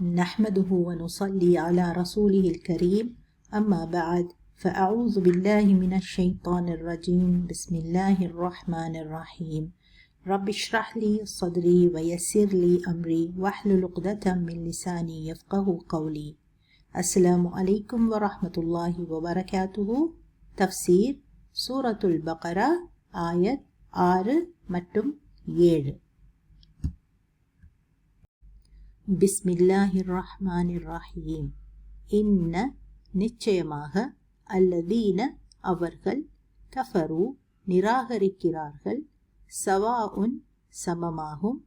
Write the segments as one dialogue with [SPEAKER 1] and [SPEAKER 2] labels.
[SPEAKER 1] نحمده ونصلي على رسوله الكريم. أما بعد فأعوذ بالله من الشيطان الرجيم. بسم الله الرحمن الرحيم. رب اشرح لي صدري ويسر لي أمري واحلل عقدة من لساني يفقه قولي. السلام عليكم ورحمة الله وبركاته. تفسير سورة البقرة آية آر متم 7 பிஸ்மில்லாஹி ரஹ்மான் ரஹீம் இன்ன நிச்சயமாக அல்லதீன அவர்கள் கஃபரு நிராகரிக்கிறார்கள் சவா உன் சமமாகும்.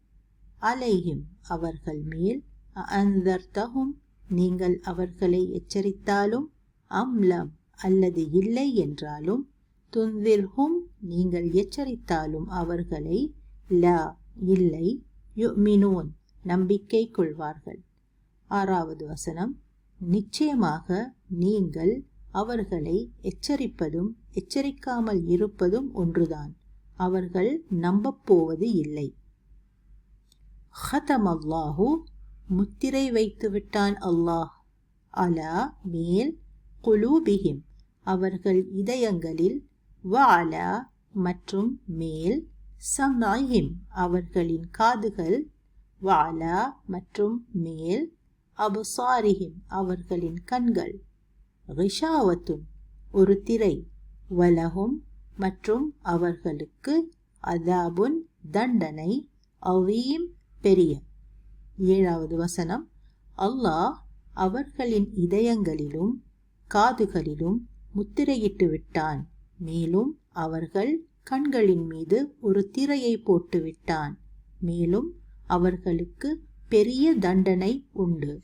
[SPEAKER 1] அலையும் அவர்கள் மேல் அந்தர்த்தகும் நீங்கள் அவர்களை எச்சரித்தாலும் அம்லம் அல்லது இல்லை என்றாலும் துன்திர்ஹும் நீங்கள் எச்சரித்தாலும் அவர்களை ல இல்லை யு மினோன் நம்பிக்கை கொள்வார்கள். ஆறாவது வசனம் நிச்சயமாக நீங்கள் அவர்களை எச்சரிப்பதும் எச்சரிக்காமல் இருப்பதும் ஒன்றுதான். அவர்கள் நம்பப்போவது இல்லை. ஹதம் அல்லாஹு முத்திரை வைத்து விட்டான் அல்லாஹ். அலா மேல் குலூபிஹிம். அவர்கள் இதயங்களில் வாலா மற்றும் மேல் சம்நாயிம் அவர்களின் காதுகள் வாலா மற்றும் மேல் அபுசாரிஹிம் அவர்களின் கண்கள். ரிஷாவத்தும் ஒரு திரை வலகும் மற்றும் அவர்களுக்கு அதாபுன் தண்டனை அவீம் பெரிய. ஏழாவது வசனம் அல்லாஹ் அவர்களின் இதயங்களிலும் காதுகளிலும் முத்திரையிட்டு விட்டான். மேலும் அவர்கள் கண்களின் மீது ஒரு திரையை போட்டுவிட்டான் மேலும் அவர்களுக்கு பெரிய தண்டனை உண்டு.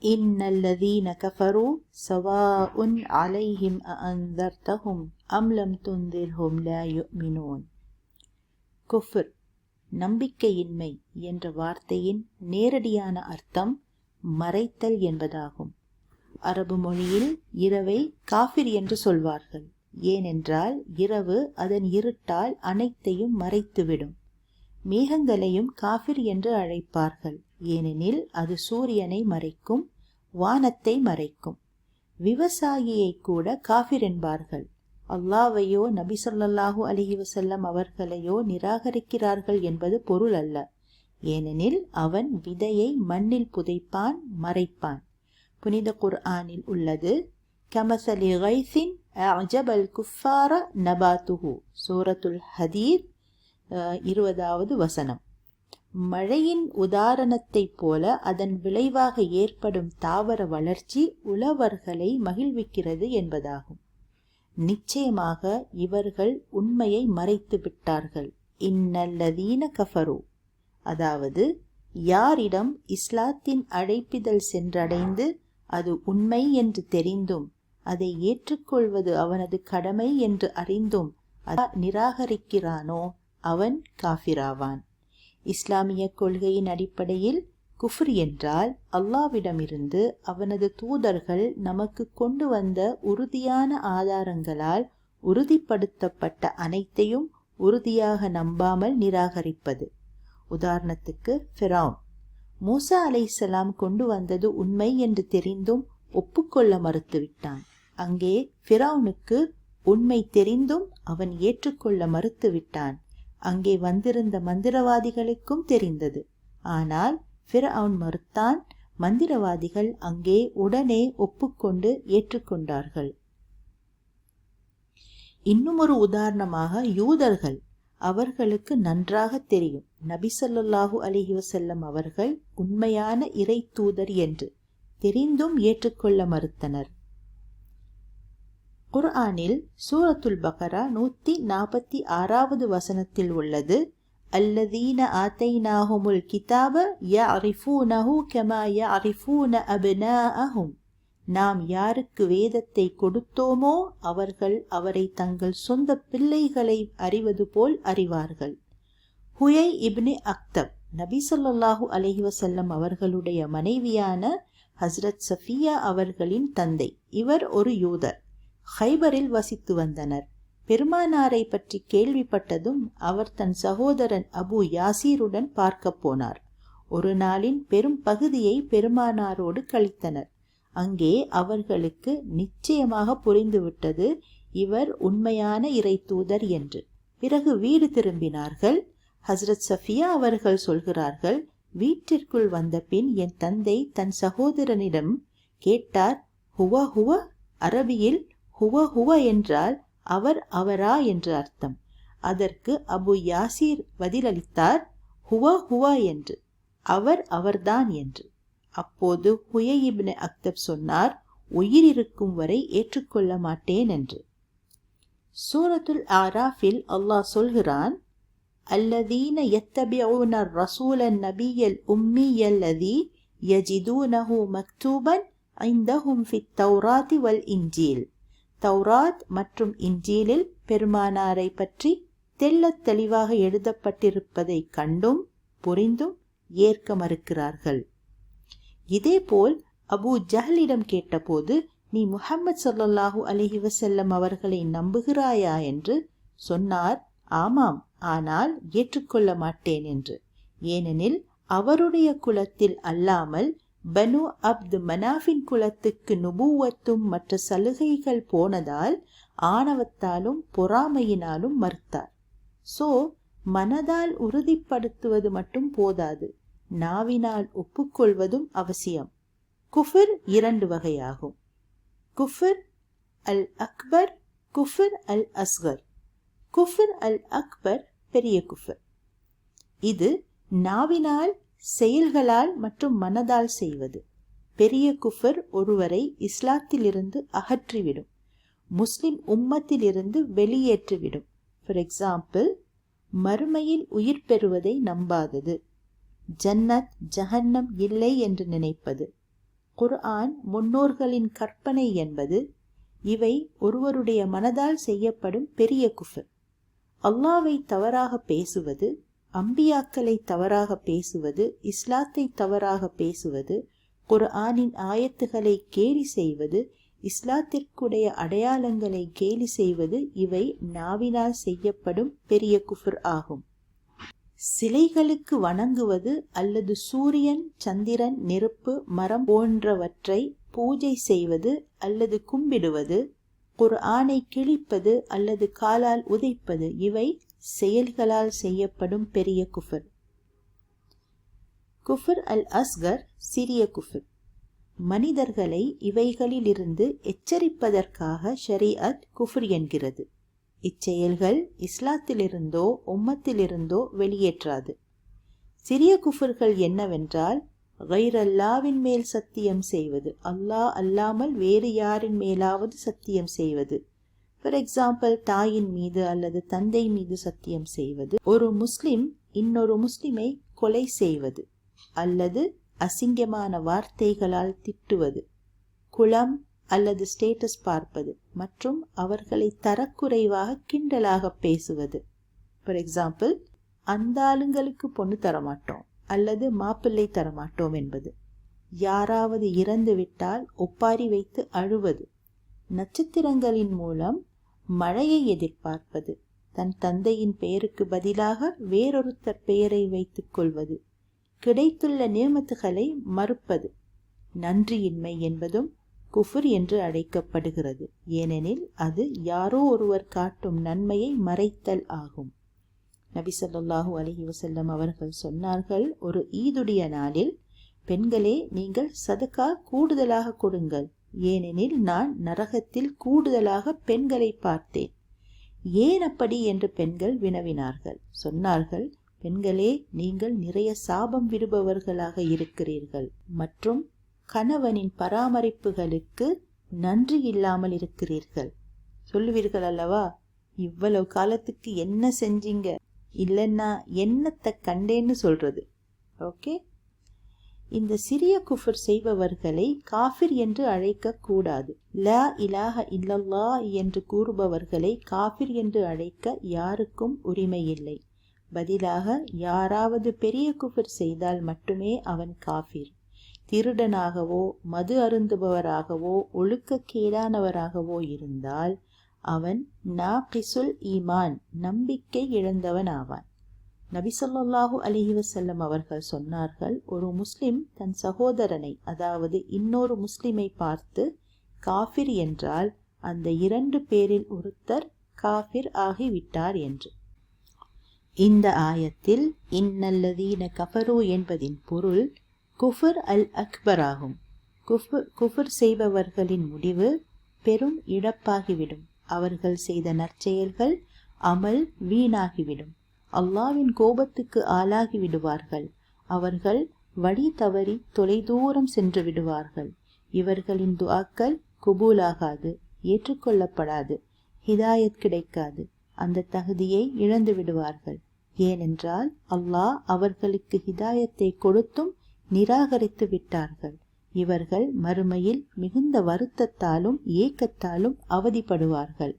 [SPEAKER 1] இன்னல்லதீன கஃபரு சவாஉன் அலைஹிம் அஅன்தர்தஹும் அம் லம் துன்திர்ஹும் லா யுமினூன் குஃப்ர் நம்பிக்கையின்மை என்ற வார்த்தையின் நேரடியான அர்த்தம் மறைத்தல் என்பதாகும். அரபு மொழியில் இரவை காஃபிர் என்று சொல்வார்கள். ஏனென்றால் இரவு அதன் இருட்டால் அனைத்தையும் மறைத்துவிடும். மேகங்களையும் காஃபிர் என்று அழைப்பார்கள். ஏனெனில் அது சூரியனை மறைக்கும் வானத்தை மறைக்கும். விவசாயியை கூட காஃபிர் என்பார்கள். அல்லாவையோ நபி சொல்லாஹூ அலஹி வசல்லம் அவர்களையோ நிராகரிக்கிறார்கள் என்பது பொருள் அல்ல. ஏனெனில் அவன் விதையை மண்ணில் புதைப்பான் மறைப்பான். புனித குர்ஆனில் உள்ளது கமசலி கைசின் அஜபல் குஃபார நபாத்துஹு சூரத்துல் ஹதீர் இருபதாவது வசனம். மழையின் உதாரணத்தைப் போல அதன் விளைவாக ஏற்படும் தாவர வளர்ச்சி உழவர்களை மகிழ்விக்கிறது என்பதாகும். நிச்சயமாக இவர்கள் உண்மையை மறைத்து விட்டார்கள். இன்னல்லதீன கஃபரு. அதாவது யாரிடம் இஸ்லாத்தின் அழைப்பிதழ் சென்றடைந்து அது உண்மை என்று தெரிந்தும் அதை ஏற்றுக்கொள்வது அவனது கடமை என்று அறிந்தும் நிராகரிக்கிறானோ அவன் காஃபிராவான். இஸ்லாமிய கொள்கையின் அடிப்படையில் குஃப்ர் என்றால் அல்லாவிடமிருந்து அவனது தூதர்கள் நமக்கு கொண்டு வந்த உறுதியான ஆதாரங்களால் உறுதிப்படுத்தப்பட்ட அனைத்தையும் உறுதியாக நம்பாமல் நிராகரிப்பது. உதாரணத்துக்கு ஃபிரௌன். மூசா அலை கொண்டு வந்தது உண்மை என்று தெரிந்தும் ஒப்புக்கொள்ள மறுத்துவிட்டான். அங்கே ஃபிரௌனுக்கு உண்மை தெரிந்தும் அவன் ஏற்றுக்கொள்ள மறுத்துவிட்டான். அங்கே வந்திருந்த மந்திரவாதிகளுக்கும் தெரிந்தது. ஆனால் ஃபிரௌன் மறுத்தான் மந்திரவாதிகள் அங்கே உடனே ஒப்புக்கொண்டு ஏற்றுக்கொண்டார்கள். இன்னும் ஒரு உதாரணமாக யூதர்கள். அவர்களுக்கு நன்றாக தெரியும். நபி சொல்லாஹு அலிஹி வசல்லம் அவர்கள் உண்மையான இறை தூதர் என்று தெரிந்தும் ஏற்றுக்கொள்ள மறுத்தனர். குர்ஆனில் சூரத்துல் பகரா நூத்தி நாற்பத்தி ஆறாவது வசனத்தில் உள்ளது அல்லதீன ஆத்தைனாஹுமுல் கிதாப ய யஅரிஃபூனஹு கமா அரிஃபூன அப்னாஅஹும். நாம் யாருக்கு வேதத்தை கொடுத்தோமோ அவர்கள் அவரை தங்கள் சொந்த பிள்ளைகளை அறிவது போல் அறிவார்கள். ஹுயை இப்னி அக்தப் நபி சொல்லாஹு அலஹி வசல்லம் அவர்களுடைய மனைவியான ஹஸ்ரத் சஃபியா அவர்களின் தந்தை. இவர் ஒரு யூதர். ஹைபரில் வசித்து வந்தனர். பெருமானாரை பற்றி கேள்விப்பட்டதும் அவர் தன் சகோதரன் அபு யாசீருடன் பார்க்க போனார். ஒரு நாளின் பெரும் பகுதியை பெருமானாரோடு கழித்தனர். அங்கே அவர்களுக்கு நிச்சயமாக புரிந்துவிட்டது இவர் உண்மையான இறை தூதர் என்று. பிறகு வீடு திரும்பினார்கள். ஹசரத் சஃபியா அவர்கள் சொல்கிறார்கள் வீட்டிற்குள் வந்த பின் என் தந்தை தன் சகோதரனிடம் கேட்டார் ஹுவ ஹுவ அரபியில் ஹுவ ஹுவ என்றால் அவர் அவரா என்று அர்த்தம் அதற்கு அபு யாசீர் பதிலளித்தார் ஹுவ ஹுவ என்று அவர் அவர்தான் என்று அப்போது ஹுயயிப்னு அக்தப் சொன்னார் உயிர் இருக்கும் வரை ஏற்றுக்கொள்ள மாட்டேன் என்று சூரத்துல் ஆராஃபில் அல்லாஹ் சொல்கிறான் الذين يتبعون الرسول النبي الأمي الذي يجدونه مكتوبا عندهم في التوراة والإنجيل தௌராத் மற்றும் இன்ஜீலில் பெருமானாரை பற்றி தெள்ளத் தெளிவாக எழுதப்பட்டிருப்பதை கண்டும் புரிந்தும் ஏற்க மறுக்கிறார்கள். இதேபோல் அபு ஜஹலிடம் கேட்டபோது நீ முஹம்மது ஸல்லல்லாஹு அலஹி வசல்லம் அவர்களை நம்புகிறாயா? என்று சொன்னார். ஆமாம் ஆனால் ஏற்றுக்கொள்ள மாட்டேன் என்று. ஏனெனில் அவருடைய குலத்தில் அல்லாமல் பனு அப்து மனாஃபின் குலத்துக்கு நுபுவத்தும் மற்ற சலுகைகள் போனதால் ஆணவத்தாலும் பொறாமையினாலும் மறுத்தார். சோ மனதால் உறுதிப்படுத்துவது மட்டும் போதாது. நாவினால் ஒப்புக்கொள்வதும் அவசியம். குஃபிர் இரண்டு வகையாகும். குஃபிர் அல் அக்பர் குஃபிர் அல் அஸ்கர். குஃபிர் அல் அக்பர் பெரிய குஃபிர். இது நாவினால் செயல்களால் மற்றும் மனதால் செய்வது. பெரிய குஃபர் ஒருவரை இஸ்லாத்திலிருந்து அகற்றிவிடும். முஸ்லிம் உம்மத்திலிருந்து வெளியேற்றிவிடும். ஃபார் எக்ஸாம்பிள் மறுமையில் உயிர் பெறுவதை நம்பாதது. ஜன்னத் ஜஹன்னம் இல்லை என்று நினைப்பது. குர்ஆன் முன்னோர்களின் கற்பனை என்பது இவை ஒருவருடைய மனதால் செய்யப்படும் பெரிய குஃபர். அல்லாவை தவறாக பேசுவது அம்பியாக்களை தவறாக பேசுவது இஸ்லாத்தை தவறாக பேசுவது குர்ஆனின் ஆயத்துகளை கேலி செய்வது இஸ்லாத்திற்குடைய அடையாளங்களை கேலி செய்வது இவை நாவினால் செய்யப்படும் பெரிய குஃபர் ஆகும். சிலைகளுக்கு வணங்குவது அல்லது சூரியன் சந்திரன் நெருப்பு மரம் போன்றவற்றை பூஜை செய்வது அல்லது கும்பிடுவது குர்ஆனை கிழிப்பது அல்லது காலால் உதைப்பது இவை செயல்களால் செய்யப்படும் பெரிய குஃபர். குஃபர் அல் அஸ்கர் சிறிய குஃபர். மனிதர்களை இவைகளிலிருந்து எச்சரிப்பதற்காக ஷரீஅத் குஃபர் என்கிறது. இச்செயல்கள் இஸ்லாத்திலிருந்தோ உம்மத்திலிருந்தோ வெளியேற்றாது. சிறிய குஃபர்கள் என்னவென்றால் கைரல்லாவின் மேல் சத்தியம் செய்வது அல்லாஹ் அல்லாமல் வேறு யாரின் மேலாவது சத்தியம் செய்வது. ஃபார் எக்ஸாம்பிள் தாயின் மீது அல்லது தந்தை மீது சத்தியம் செய்வது. ஒரு முஸ்லிம் இன்னொரு முஸ்லிமை கொலை செய்வது அல்லது அசிங்கமான வார்த்தைகளால் திட்டுவது குளம் அல்லது ஸ்டேட்டஸ் பார்ப்பது மற்றும் அவர்களை தரக்குறைவாக கிண்டலாக பேசுவது. ஃபார் எக்ஸாம்பிள் அந்த ஆளுங்களுக்கு பொண்ணு தரமாட்டோம் அல்லது மாப்பிள்ளை தரமாட்டோம் என்பது. யாராவது இறந்து விட்டால் ஒப்பாரி வைத்து அழுவது. நட்சத்திரங்களின் மூலம் மழையை எதிர்பார்ப்பது. தன் தந்தையின் பெயருக்கு பதிலாக வேறொருத்தர் பெயரை வைத்துக் கொள்வது. கிடைத்துள்ள நியமத்துகளை மறுப்பது. நன்றியின்மை என்பதும் குஃபுர் என்று அழைக்கப்படுகிறது. ஏனெனில் அது யாரோ ஒருவர் காட்டும் நன்மையை மறைத்தல் ஆகும். நபி சொல்லாஹூ அலஹி வசல்லம் அவர்கள் சொன்னார்கள் ஒரு ஈதுடைய நாளில் பெண்களே நீங்கள் சதுக்கா கூடுதலாக கொடுங்கள். ஏனெனில் நான் நரகத்தில் கூடுதலாக பெண்களை பார்த்தேன். ஏன் அப்படி என்று பெண்கள் வினவினார்கள். சொன்னார்கள் பெண்களே நீங்கள் நிறைய சாபம் விடுபவர்களாக இருக்கிறீர்கள். மற்றும் கணவனின் பராமரிப்புகளுக்கு நன்றி இல்லாமல் இருக்கிறீர்கள். சொல்லுவீர்கள் அல்லவா? இவ்வளவு காலத்துக்கு என்ன செஞ்சீங்க? இல்லைன்னா என்னத்தை கண்டேன்னு சொல்றது. ஓகே? இந்த சிறிய குஃபர் செய்பவர்களை காஃபிர் என்று அழைக்க கூடாது. ல இலாஹ இல்லல்லா என்று கூறுபவர்களை காஃபிர் என்று அழைக்க யாருக்கும் உரிமை இல்லை பதிலாக யாராவது பெரிய குஃபர் செய்தால் மட்டுமே அவன் காஃபிர். திருடனாகவோ மது அருந்துபவராகவோ ஒழுக்கக்கேடானவராகவோ இருந்தால் அவன் நா கிசுல் ஈமான் நம்பிக்கை இழந்தவன் ஆவான் நபிசல்லாஹு அலிஹி வசல்லம் அவர்கள் சொன்னார்கள் ஒரு முஸ்லிம் தன் சகோதரனை அதாவது இன்னொரு முஸ்லிமை பார்த்து காஃபிர் என்றால் அந்த இரண்டு பேரில் ஒருத்தர் காஃபிர் ஆகிவிட்டார் என்று. இந்த ஆயத்தில் இன்னல்லதீன கஃபரு என்பதின் பொருள் குஃபர் அல் அக்பர் ஆகும். குஃபர் குஃபர் செய்பவர்களின் முடிவு பெரும் இழப்பாகிவிடும். அவர்கள் செய்த நற்செயல்கள் அமல் வீணாகிவிடும். அல்லாவின் கோபத்துக்கு ஆளாகி விடுவார்கள். அவர்கள் வழி தவறி தொலைதூரம் சென்று விடுவார்கள். இவர்களின் துவாக்கள் குபூலாகாது ஏற்றுக்கொள்ளப்படாது ஹிதாயத் கிடைக்காது. அந்த தகுதியை இழந்து விடுவார்கள். ஏனென்றால் அல்லாஹ் அவர்களுக்கு ஹிதாயத்தை கொடுத்தும் நிராகரித்து விட்டார்கள். இவர்கள் மறுமையில் மிகுந்த வருத்தத்தாலும் ஏக்கத்தாலும் அவதிப்படுவார்கள்.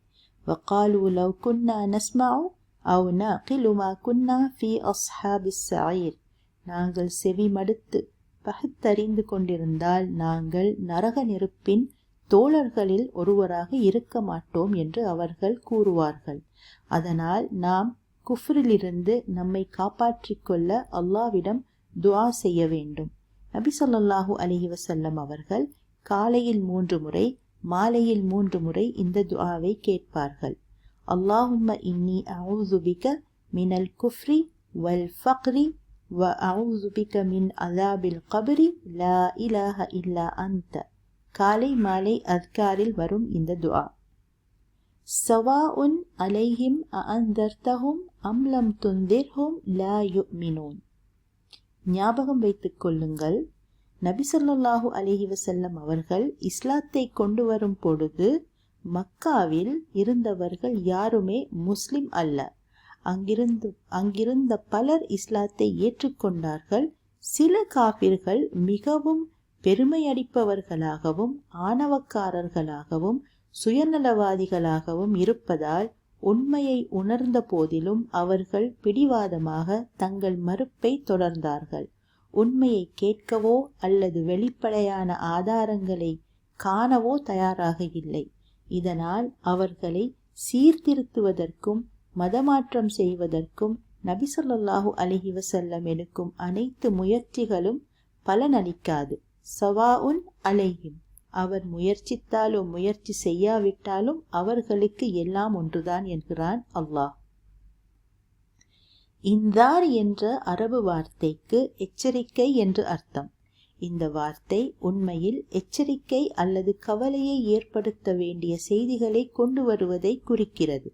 [SPEAKER 1] வக்காலு லவ் குன்னா நஸ்மாவும் அவ் நகிலுமா குன்னா ஃபி அஸ்ஹாபி சாயிர் நாங்கள் செவி மடுத்து பகுத்தறிந்து கொண்டிருந்தால் நாங்கள் நரக நெருப்பின் தோழர்களில் ஒருவராக இருக்க மாட்டோம் என்று அவர்கள் கூறுவார்கள். அதனால் நாம் குஃப்ரிலிருந்து நம்மை காப்பாற்றிக்கொள்ள அல்லாவிடம் துவா செய்ய வேண்டும். நபி சொல்லாஹூ அலஹி வசல்லம் அவர்கள் காலையில் மூன்று முறை மாலையில் மூன்று முறை இந்த துவாவை கேட்பார்கள். அல்லாஹும்ம இன்னி அவுது மினல் குஃப்ரி வல் ஃபக்ரி வ அவுசுபிக மின் அதாபில் கபரி லா இலாஹ இல்லா அந்த காலை மாலை அத்காரில் வரும் இந்த துஆ சவாஉன் அலைஹிம் அந்தர்த்தஹும் அம்லம் துந்திர்ஹும் லா யுமினூன் ஞாபகம் வைத்துக் கொள்ளுங்கள் நபி சொல்லாஹு அலிஹி வசல்லம் அவர்கள் இஸ்லாத்தை கொண்டு வரும் பொழுது மக்காவில் இருந்தவர்கள் யாருமே முஸ்லிம் அல்ல. அங்கிருந்து அங்கிருந்த பலர் இஸ்லாத்தை ஏற்றுக்கொண்டார்கள். சில காபிர்கள் மிகவும் பெருமையடிப்பவர்களாகவும் ஆணவக்காரர்களாகவும் சுயநலவாதிகளாகவும் இருப்பதால் உண்மையை உணர்ந்த போதிலும் அவர்கள் பிடிவாதமாக தங்கள் மறுப்பை தொடர்ந்தார்கள். உண்மையை கேட்கவோ அல்லது வெளிப்படையான ஆதாரங்களை காணவோ தயாராக இல்லை. இதனால் அவர்களை சீர்திருத்துவதற்கும் மதமாற்றம் செய்வதற்கும் நபிசல்லாஹு அலஹி வசல்லம் எடுக்கும் அனைத்து முயற்சிகளும் பலனளிக்காது. சவாவுன் அலையும் அவர் முயற்சித்தாலும் முயற்சி செய்யாவிட்டாலும் அவர்களுக்கு எல்லாம் ஒன்றுதான் என்கிறான் அல்லாஹ். இந்தார் என்ற அரபு வார்த்தைக்கு எச்சரிக்கை என்று அர்த்தம். இந்த வார்த்தை உண்மையில் எச்சரிக்கை அல்லது கவலையை ஏற்படுத்த வேண்டிய செய்திகளை கொண்டு வருவதை குறிக்கிறது.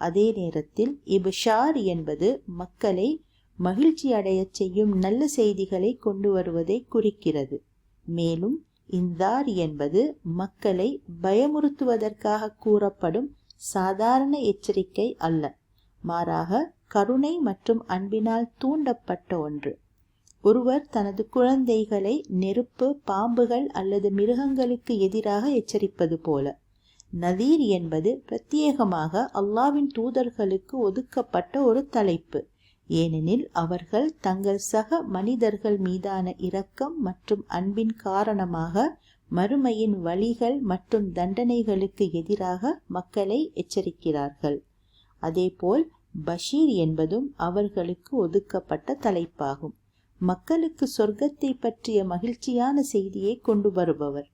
[SPEAKER 1] அதே நேரத்தில் இபுஷார் என்பது மக்களை மகிழ்ச்சி அடையச் செய்யும் நல்ல செய்திகளை கொண்டு வருவதை குறிக்கிறது. மேலும் இந்தார் என்பது மக்களை பயமுறுத்துவதற்காக கூறப்படும் சாதாரண எச்சரிக்கை அல்ல மாறாக கருணை மற்றும் அன்பினால் தூண்டப்பட்ட ஒன்று. ஒருவர் தனது குழந்தைகளை நெருப்பு பாம்புகள் அல்லது மிருகங்களுக்கு எதிராக எச்சரிப்பது போல. நதீர் என்பது பிரத்யேகமாக அல்லாவின் தூதர்களுக்கு ஒதுக்கப்பட்ட ஒரு தலைப்பு. ஏனெனில் அவர்கள் தங்கள் சக மனிதர்கள் மீதான இரக்கம் மற்றும் அன்பின் காரணமாக மறுமையின் வழிகள் மற்றும் தண்டனைகளுக்கு எதிராக மக்களை எச்சரிக்கிறார்கள். அதேபோல் பஷீர் என்பதும் அவர்களுக்கு ஒதுக்கப்பட்ட தலைப்பாகும். மக்களுக்கு சொர்க்கத்தை பற்றிய மகிழ்ச்சியான செய்தியை கொண்டு வருபவர்.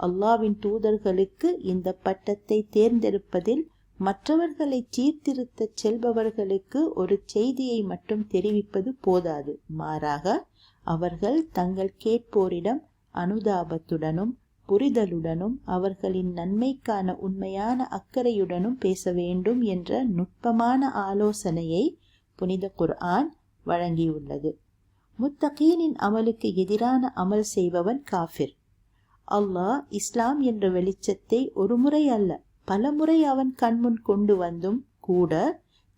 [SPEAKER 1] அல்லாவின் தூதர்களுக்கு இந்த பட்டத்தை தேர்ந்தெடுப்பதில் மற்றவர்களை சீர்திருத்தச் செல்பவர்களுக்கு ஒரு செய்தியை மட்டும் தெரிவிப்பது போதாது. மாறாக அவர்கள் தங்கள் கேட்போரிடம் அனுதாபத்துடனும் புரிதலுடனும் அவர்களின் நன்மைக்கான உண்மையான அக்கறையுடனும் பேச வேண்டும் என்ற நுட்பமான ஆலோசனையை புனித குர்ஆன் வழங்கியுள்ளது. முத்தகீனின் அமலுக்கு எதிரான அமல் செய்பவன் காஃபிர். அல்லாஹ் இஸ்லாம் என்ற வெளிச்சத்தை ஒரு முறை அல்ல பலமுறை அவன் கண்முன் கொண்டு வந்தும் கூட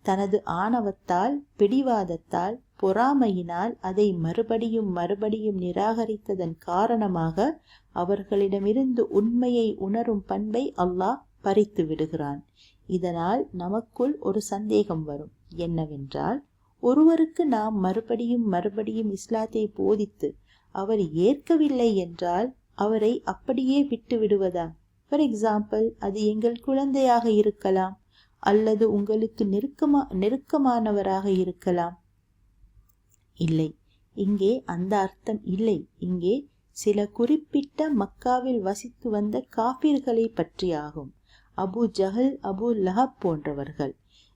[SPEAKER 1] தனது ஆணவத்தால் பிடிவாதத்தால் பொறாமையினால் அதை மறுபடியும் மறுபடியும் நிராகரித்ததன் காரணமாக அவர்களிடமிருந்து உண்மையை உணரும் பண்பை அல்லாஹ் பறித்து விடுகிறான். இதனால் நமக்குள் ஒரு சந்தேகம் வரும். என்னவென்றால் ஒருவருக்கு நாம் மறுபடியும் மறுபடியும் இஸ்லாத்தை போதித்து அவர் ஏற்கவில்லை என்றால் அவரை அப்படியே விட்டு விடுவதா? ஃபார் எக்ஸாம்பிள் அது எங்கள் குழந்தையாக இருக்கலாம் அல்லது உங்களுக்கு நெருக்கமா நெருக்கமானவராக இருக்கலாம். இல்லை இங்கே அந்த அர்த்தம் இல்லை. இங்கே சில குறிப்பிட்ட மக்காவில் வசித்து வந்த காபிர்களை பற்றியாகும் அபு ஜஹல் அபு லஹப் போன்றவர்கள்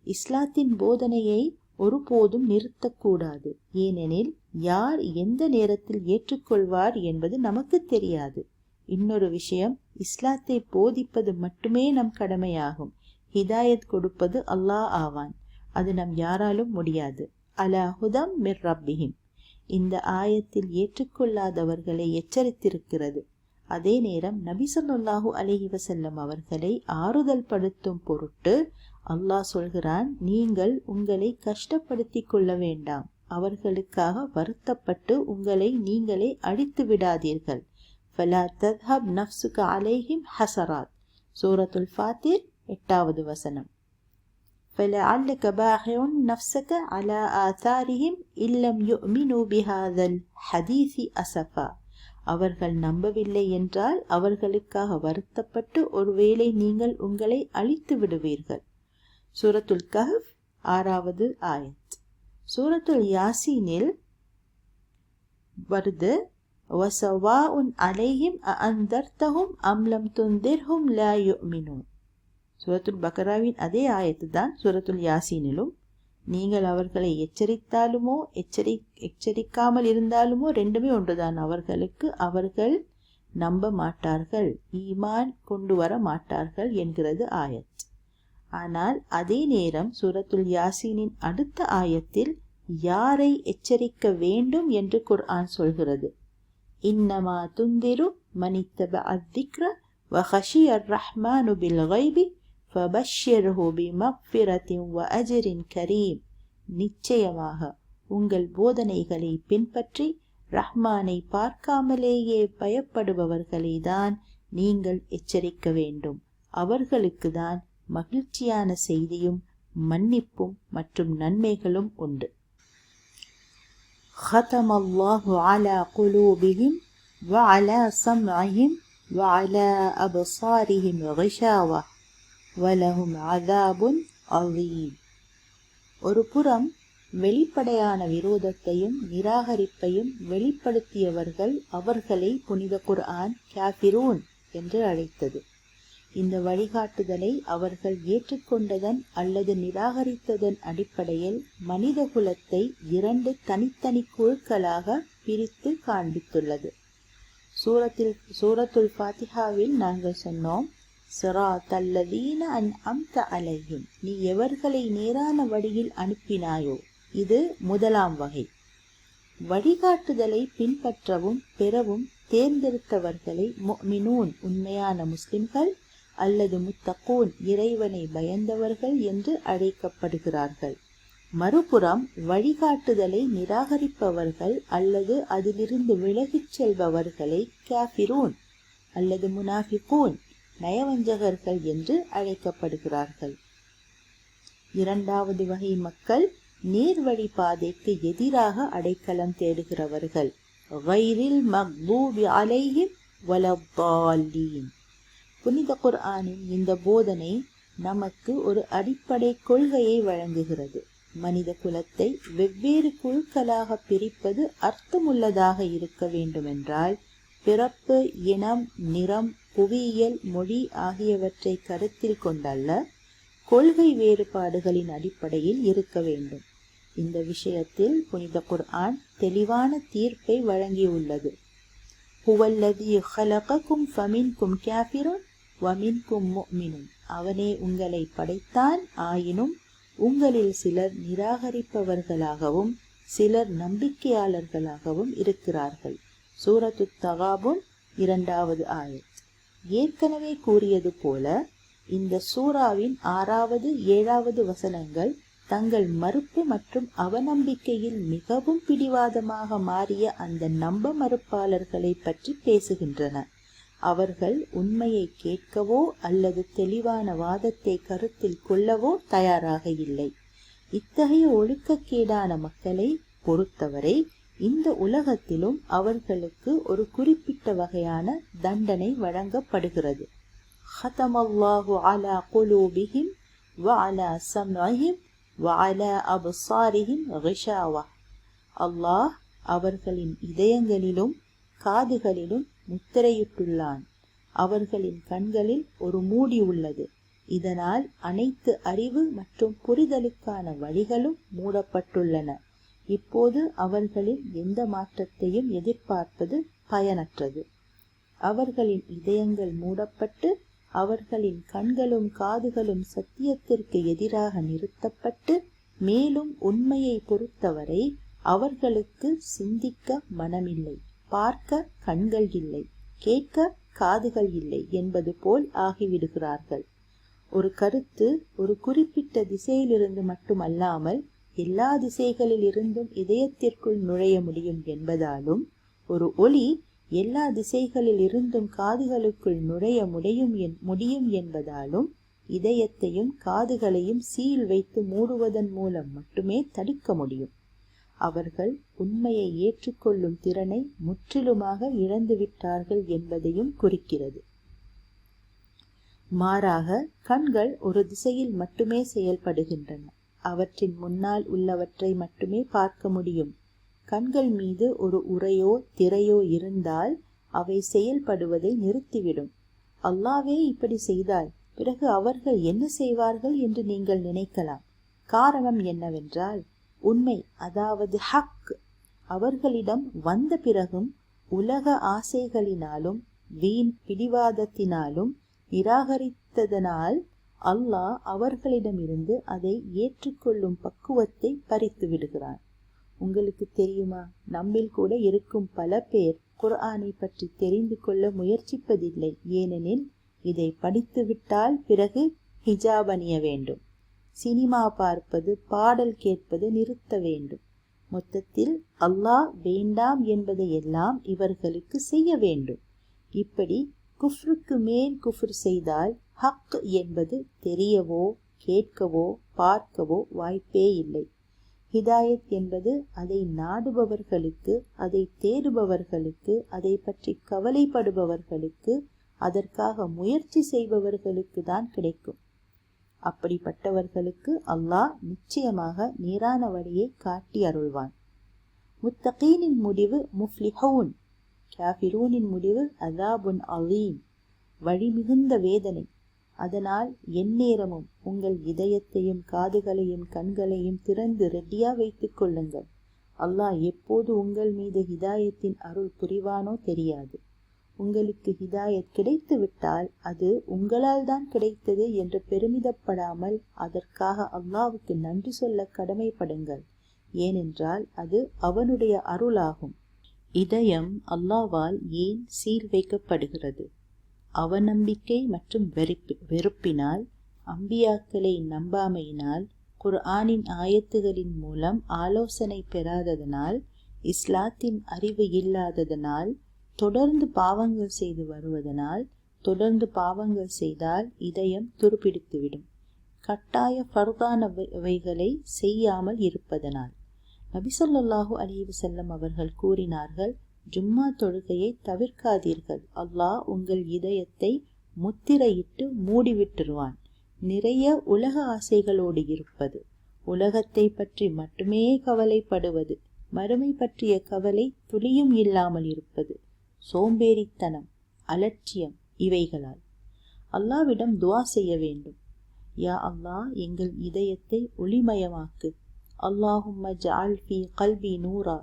[SPEAKER 1] இஸ்லாத்தின் போதனையை ஒருபோதும் நிறுத்தக்கூடாது. ஏனெனில் யார் எந்த நேரத்தில் ஏற்றுக்கொள்வார் என்பது நமக்கு தெரியாது. இன்னொரு விஷயம் இஸ்லாத்தை போதிப்பது மட்டுமே நம் கடமையாகும். ஹிதாயத் கொடுப்பது அல்லாஹ் ஆவான். அது நம் யாராலும் முடியாது. அலா ஹுதம் மிர் ரப்பிஹிம். இந்த ஆயத்தில் ஏற்றுக்கொள்ளாதவர்களை எச்சரித்திருக்கிறது. அதே நேரம் நபி சொல்லாஹூ அலஹி வசல்லம் அவர்களை ஆறுதல் படுத்தும் பொருட்டு அல்லாஹ் சொல்கிறான் நீங்கள் உங்களை கஷ்டப்படுத்திக் கொள்ள வேண்டாம் அவர்களுக்காக வருத்தப்பட்டு உங்களை நீங்களே அடித்து விடாதீர்கள் ஃபலா தத்ஹப் நஃப்சுக அலைஹிம் ஹசராத் சூரத்துல் ஃபாத்திர் எட்டாவது வசனம் فلعلك باخع نفسك على آثارهم إن لم يؤمنوا بهذا الحديث أسفا அவர்கள் நம்பவில்லை என்றால் அவர்களுக்காக வருத்தப்பட்டு ஒருவேளை நீங்கள் உங்களை அழித்து விடுவீர்கள் சூரத்துல் கஹ் ஆறாவது ஆயத். சூரத்துல் யாசீனில் வருது வசவாஉன் அலைஹிம் அந்தர்த்தஹும் அம்லம் துந்திர்ஹும் லா யுமினும் சூரத்துல் பக்ராவின் அதே ஆயத்து தான் சூரத்துல் யாசீனிலும். நீங்கள் அவர்களை எச்சரித்தாலுமோ எச்சரி எச்சரிக்காமல் இருந்தாலுமோ ரெண்டுமே ஒன்றுதான். அவர்களுக்கு அவர்கள் நம்ப மாட்டார்கள் ஈமான் கொண்டு வர மாட்டார்கள் என்கிறது ஆயத். ஆனால் அதே நேரம் சூரத்துல் யாசீனின் அடுத்த ஆயத்தில் யாரை எச்சரிக்க வேண்டும் என்று குர்ஆன் சொல்கிறது. இன்னமா துந்திரு மனித்தப அத்திக்ர வஹஷியர் ரஹ்மானு பில் கைபி ஃபபஷ்யர்ஹு ஹோபி மக்ஃபிரத்தின் வ அஜரின் கரீம். நிச்சயமாக உங்கள் போதனைகளை பின்பற்றி ரஹ்மானை பார்க்காமலேயே பயப்படுபவர்களை தான் நீங்கள் எச்சரிக்க வேண்டும். அவர்களுக்கு தான் மகிழ்ச்சியான செய்தியும் மன்னிப்பும் மற்றும் நன்மைகளும் உண்டு ختم الله على قلوبهم وعلى سمعهم وعلى أبصارهم غشاوة ولهم عذاب عظيم ஒரு புறம் வெளிப்படையான விரோதத்தையும் நிராகரிப்பையும் வெளிப்படுத்தியவர்கள் அவர்களை புனித குர்ஆன் காபிரூன் என்று அழைத்தது இந்த வழிகாட்டுதலை அவர்கள் ஏற்றுக்கொண்டதன் அல்லது நிராகரித்ததன் அடிப்படையில் மனித குலத்தை இரண்டு தனித்தனி குழுக்களாக பிரித்து காண்பித்துள்ளது. சூரத்தில் சூரத்துல் ஃபாத்திஹாவில் நாங்கள் சொன்னோம் சிராத் அல்லதீன அன் அம்த அலையும் நீ எவர்களை நேரான வழியில் அனுப்பினாயோ இது முதலாம் வகை. வழிகாட்டுதலை பின்பற்றவும் பெறவும் தேர்ந்தெடுத்தவர்களை மொமினூன் உண்மையான முஸ்லிம்கள் அல்லது முத்தகூன் இறைவனை பயந்தவர்கள் என்று அழைக்கப்படுகிறார்கள். மறுபுறம் வழிகாட்டுதலை நிராகரிப்பவர்கள் அல்லது அதிலிருந்து விலகிச் செல்பவர்களை கேபிரூன் அல்லது முனாஃபிகூன் நயவஞ்சகர்கள் என்று அழைக்கப்படுகிறார்கள். இரண்டாவது வகை மக்கள் நீர்வழி பாதைக்கு எதிராக அடைக்கலம் தேடுகிறவர்கள். வயிறில் மக்பூபி அலைஹிம் வலப்பாலீன் புனித குர்ஆனின் இந்த போதனை நமக்கு ஒரு அடிப்படை கொள்கையை வழங்குகிறது. மனித குலத்தை வெவ்வேறு குழுக்களாக பிரிப்பது அர்த்தமுள்ளதாக இருக்க வேண்டுமென்றால் பிறப்பு இனம் நிறம் புவியியல் மொழி ஆகியவற்றை கருத்தில் கொண்டல்ல கொள்கை வேறுபாடுகளின் அடிப்படையில் இருக்க வேண்டும். இந்த விஷயத்தில் புனித குர்ஆன் தெளிவான தீர்ப்பை வழங்கியுள்ளது. ஹுவல்லதி ஹலகக்கும் ஃபமின்கும் காஃபிருன் வமின்கும் முஃமினுன் அவனே உங்களை படைத்தான். ஆயினும் உங்களில் சிலர் நிராகரிப்பவர்களாகவும் சிலர் நம்பிக்கையாளர்களாகவும் இருக்கிறார்கள். சூரத்து தகாபுன் இரண்டாவது ஆயத் ஏற்கனவே கூறியது போல இந்த சூறாவின் ஆறாவது ஏழாவது வசனங்கள் தங்கள் மறுப்பு மற்றும் அவநம்பிக்கையில் மிகவும் பிடிவாதமாக மாறிய அந்த நம்ப மறுப்பாளர்களை பற்றி பேசுகின்றன. அவர்கள் உண்மையை கேட்கவோ அல்லது தெளிவான வாதத்தை கருத்தில் கொள்ளவோ தயாராக இல்லை. இத்தகைய ஒழுக்கக்கேடான மக்களை பொறுத்தவரை இந்த உலகத்திலும் அவர்களுக்கு ஒரு குறிப்பிட்ட வகையான தண்டனை வழங்கப்படுகிறது. ஹதமல்லாஹு அலா குலூபிஹிம் வ அலா சம்ஹிம் வ அலா அபுசாரிஹிம் ரிஷாவா. அல்லாஹ் அவர்களின் இதயங்களிலும் காதுகளிலும் முத்திரையிட்டுள்ளான். அவர்களின் கண்களில் ஒரு மூடி உள்ளது. இதனால் அனைத்து அறிவு மற்றும் புரிதலுக்கான வழிகளும் மூடப்பட்டுள்ளன. இப்போது அவர்களில் எந்த மாற்றத்தையும் எதிர்பார்ப்பது பயனற்றது. அவர்களின் இதயங்கள் மூடப்பட்டு அவர்களின் கண்களும் காதுகளும் சத்தியத்திற்கு எதிராக நிறுத்தப்பட்டு மேலும் உண்மையை பொறுத்தவரை அவர்களுக்கு சிந்திக்க மனமில்லை. பார்க்க கண்கள் இல்லை கேட்க காதுகள் இல்லை என்பது போல் ஆகிவிடுகிறார்கள். ஒரு கருத்து ஒரு குறிப்பிட்ட திசையிலிருந்து மட்டுமல்லாமல் எல்லா திசைகளில் இருந்தும் இதயத்திற்குள் நுழைய முடியும் என்பதாலும் ஒரு ஒளி எல்லா திசைகளில் இருந்தும் காதுகளுக்குள் நுழைய முடியும் முடியும் என்பதாலும் இதயத்தையும் காதுகளையும் சீல் வைத்து மூடுவதன் மூலம் மட்டுமே தடுக்க முடியும். அவர்கள் உண்மையை ஏற்றுக்கொள்ளும் திறனை முற்றிலுமாக இழந்துவிட்டார்கள் என்பதையும் குறிக்கிறது. மாறாக கண்கள் ஒரு திசையில் மட்டுமே செயல்படுகின்றன. அவற்றின் முன்னால் உள்ளவற்றை மட்டுமே பார்க்க முடியும். கண்கள் மீது ஒரு உரையோ திரையோ இருந்தால் அவை செயல்படுவதை நிறுத்திவிடும். அல்லாவே இப்படி செய்தால் பிறகு அவர்கள் என்ன செய்வார்கள் என்று நீங்கள் நினைக்கலாம். காரணம் என்னவென்றால் உண்மை அதாவது ஹக். அவர்களிடம் வந்த பிறகும் உலக ஆசைகளினாலும் வீண் பிடிவாதத்தினாலும் நிராகரித்ததனால் அல்லாஹ் அவர்களிடமிருந்து அதை ஏற்றுக்கொள்ளும் பக்குவத்தை பறித்து விடுகிறான். உங்களுக்கு தெரியுமா? நம்மில் கூட இருக்கும் பல பேர் குர்ஆனை பற்றி தெரிந்து கொள்ள முயற்சிப்பதில்லை. ஏனெனில் இதை படித்துவிட்டால் பிறகு ஹிஜாப் அணிய வேண்டும். சினிமா பார்ப்பது பாடல் கேட்பது நிறுத்த வேண்டும். மொத்தத்தில் அல்லாஹ் வேண்டாம் என்பதை எல்லாம் இவர்களுக்கு செய்ய வேண்டும். இப்படி குஃப்ருக்கு மேல் குஃப்ர் செய்தால் ஹக் என்பது தெரியவோ கேட்கவோ பார்க்கவோ வாய்ப்பே இல்லை. ஹிதாயத் என்பது அதை நாடுபவர்களுக்கு அதை தேடுபவர்களுக்கு அதை பற்றி கவலைப்படுபவர்களுக்கு அதற்காக முயற்சி செய்பவர்களுக்கு தான் கிடைக்கும். அப்படிப்பட்டவர்களுக்கு அல்லாஹ் நிச்சயமாக நேரான வழியை காட்டி அருள்வான். முத்தகீனின் முடிவு முஃப்லிஹவுன் காஃபிரூனின் முடிவு அதாபுன் அலீம். வழிமிகுந்த வேதனை. அதனால் எந்நேரமும் உங்கள் இதயத்தையும் காதுகளையும் கண்களையும் திறந்து ரெட்டியா வைத்துக் கொள்ளுங்கள். அல்லாஹ் எப்போது உங்கள் மீது ஹிதாயத்தின் அருள் புரிவானோ தெரியாது. உங்களுக்கு ஹிதாயத் கிடைத்து விட்டால் அது உங்களால் தான் கிடைத்தது என்று பெருமிதப்படாமல் அதற்காக அல்லாவுக்கு நன்றி சொல்ல கடமைப்படுங்கள். ஏனென்றால் அது அவனுடைய அருளாகும். இதயம் அல்லாவால் ஏன் சீர் வைக்கப்படுகிறது அவநம்பிக்கை மற்றும் வெறுப்பு வெறுப்பினால் அம்பியாக்களை நம்பாமையினால் குர்ஆனின் ஆயத்துகளின் மூலம் ஆலோசனை பெறாததனால் இஸ்லாத்தின் அறிவு இல்லாததனால் தொடர்ந்து பாவங்கள் செய்து வருவதனால் தொடர்ந்து பாவங்கள் செய்தால் இதயம் துருப்பிடித்துவிடும். கட்டாய ஃபர்தானவைகளை செய்யாமல் இருப்பதனால். நபிசல்லாஹு அலிவு செல்லம் அவர்கள் கூறினார்கள் ஜும்மா தொழுகையை தவிர்க்காதீர்கள். அல்லாஹ் உங்கள் இதயத்தை முத்திரையிட்டு மூடிவிட்டுருவான். நிறைய உலக ஆசைகளோடு இருப்பது. உலகத்தை பற்றி மட்டுமே கவலைப்படுவது. மறுமை பற்றிய கவலை துளியும் இல்லாமல் இருப்பது. சோம்பேறித்தனம் அலட்சியம் இவைகளால் அல்லாவிடம் துவா செய்ய வேண்டும் யா அல்லாஹ் எங்கள் இதயத்தை ஒளிமயமாக்கு அல்லாஹும்ம ஜால் ஃபி கல்வி நூரா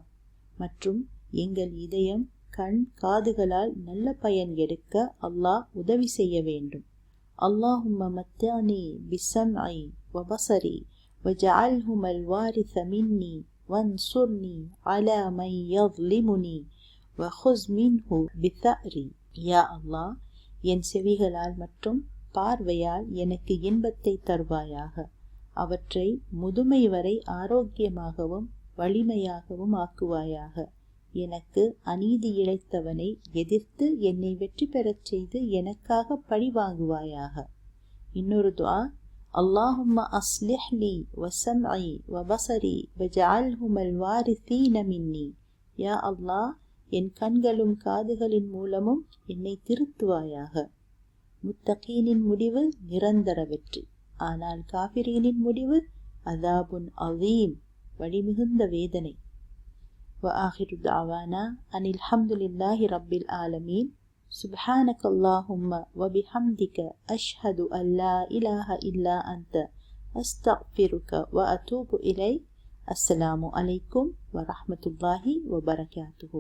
[SPEAKER 1] மற்றும் எங்கள் இதயம் கண் காதுகளால் நல்ல பயன் எடுக்க அல்லாஹ் உதவி செய்ய வேண்டும் அல்லாஹும்ம மத்தானி பிசம்ஐ வபசரி وجعلهم الوارث مني وانصرني على من يظلمني وخذ منه بثأري யா அல்லாஹ் என் செவிகளால் மற்றும் பார்வையால் எனக்கு இன்பத்தை தருவாயாக அவற்றை முதுமை வரை ஆரோக்கியமாகவும் வலிமையாகவும் ஆக்குவாயாக எனக்கு அநீதி இழைத்தவனை எதிர்த்து என்னை வெற்றி பெறச் செய்து எனக்காக பழி வாங்குவாயாக இன்னொரு துவா அல்லாஹும்ம அஸ்லிஹ்லி வசம்ஐ வபசரி வஜால்ஹுமல் வாரிசீன மின்னி யா அல்லாஹ் என் கண்களும் காதுகளின் மூலமும் என்னை திருத்துவாயாக முத்தகீனின் முடிவு நிரந்தர வெற்றி ஆனால் காபிரீனின் முடிவு அதாபுன் அதீம் வழிமிகுந்த வேதனை وآخر دعوانا أن الحمد لله رب العالمين سبحانك اللهم وبحمدك أشهد أن لا إله إلا أنت أستغفرك وأتوب إليك السلام عليكم ورحمة الله وبركاته